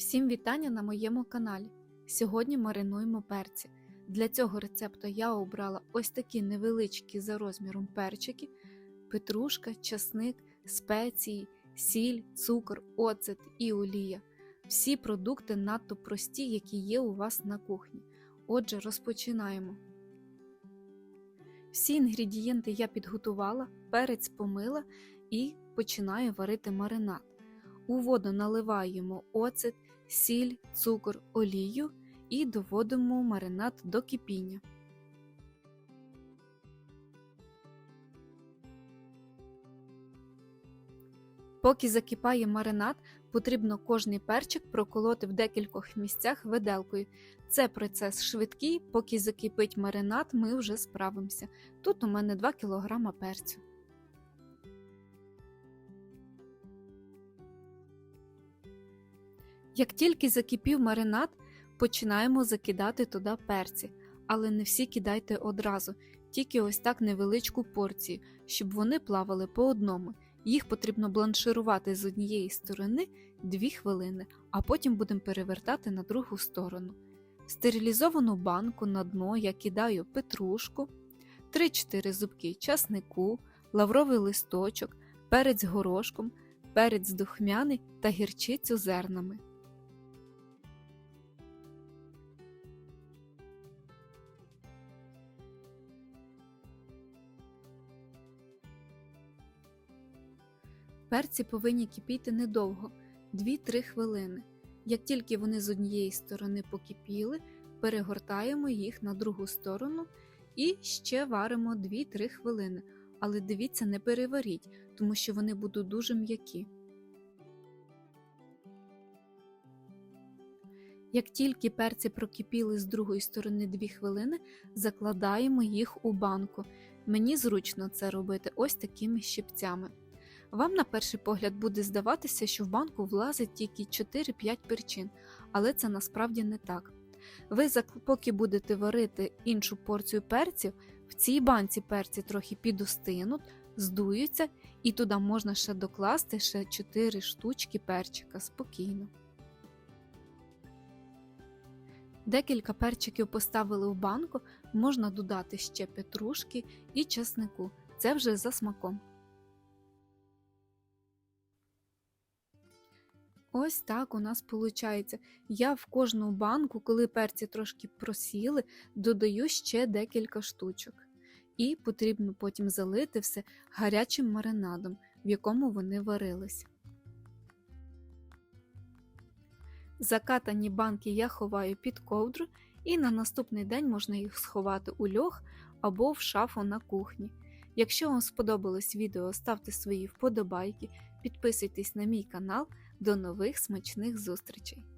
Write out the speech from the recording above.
Всім вітання на моєму каналі. Сьогодні маринуємо перці. Для цього рецепту я обрала ось такі невеличкі за розміром перчики, петрушка, часник, спеції, сіль, цукор, оцет і олія. Всі продукти надто прості, які є у вас на кухні. Отже, розпочинаємо. Всі інгредієнти я підготувала, перець помила і починаю варити маринад. У воду наливаємо оцет, сіль, цукор, олію і доводимо маринад до кипіння. Поки закипає маринад, потрібно кожний перчик проколоти в декількох місцях виделкою. Це процес швидкий, поки закипить маринад, ми вже справимося. Тут у мене 2 кг перцю. Як тільки закипів маринад, починаємо закидати туди перці, але не всі кидайте одразу, тільки ось так невеличку порцію, щоб вони плавали по одному. Їх потрібно бланширувати з однієї сторони 2 хвилини, а потім будемо перевертати на другу сторону. В стерилізовану банку на дно я кидаю петрушку, 3-4 зубки часнику, лавровий листочок, перець горошком, перець духмяний та гірчицю зернами. Перці повинні кипіти недовго 2-3 хвилини. Як тільки вони з однієї сторони покипіли, перегортаємо їх на другу сторону і ще варимо 2-3 хвилини. Але дивіться, не переваріть, тому що вони будуть дуже м'які. Як тільки перці прокипіли з другої сторони 2 хвилини, закладаємо їх у банку. Мені зручно це робити ось такими щипцями. Вам на перший погляд буде здаватися, що в банку влазить тільки 4-5 перчин, але це насправді не так. Ви поки будете варити іншу порцію перців, в цій банці перці трохи підостинуть, здуються, і туди можна ще докласти ще 4 штучки перчика спокійно. Декілька перчиків поставили в банку, можна додати ще петрушки і чеснику. Це вже за смаком. Ось так у нас виходить. Я в кожну банку, коли перці трошки просіли, додаю ще декілька штучок. І потрібно потім залити все гарячим маринадом, в якому вони варились. Закатані банки я ховаю під ковдру, і на наступний день можна їх сховати у льох або в шафу на кухні. Якщо вам сподобалось відео, ставте свої вподобайки, підписуйтесь на мій канал. До нових смачних зустрічей!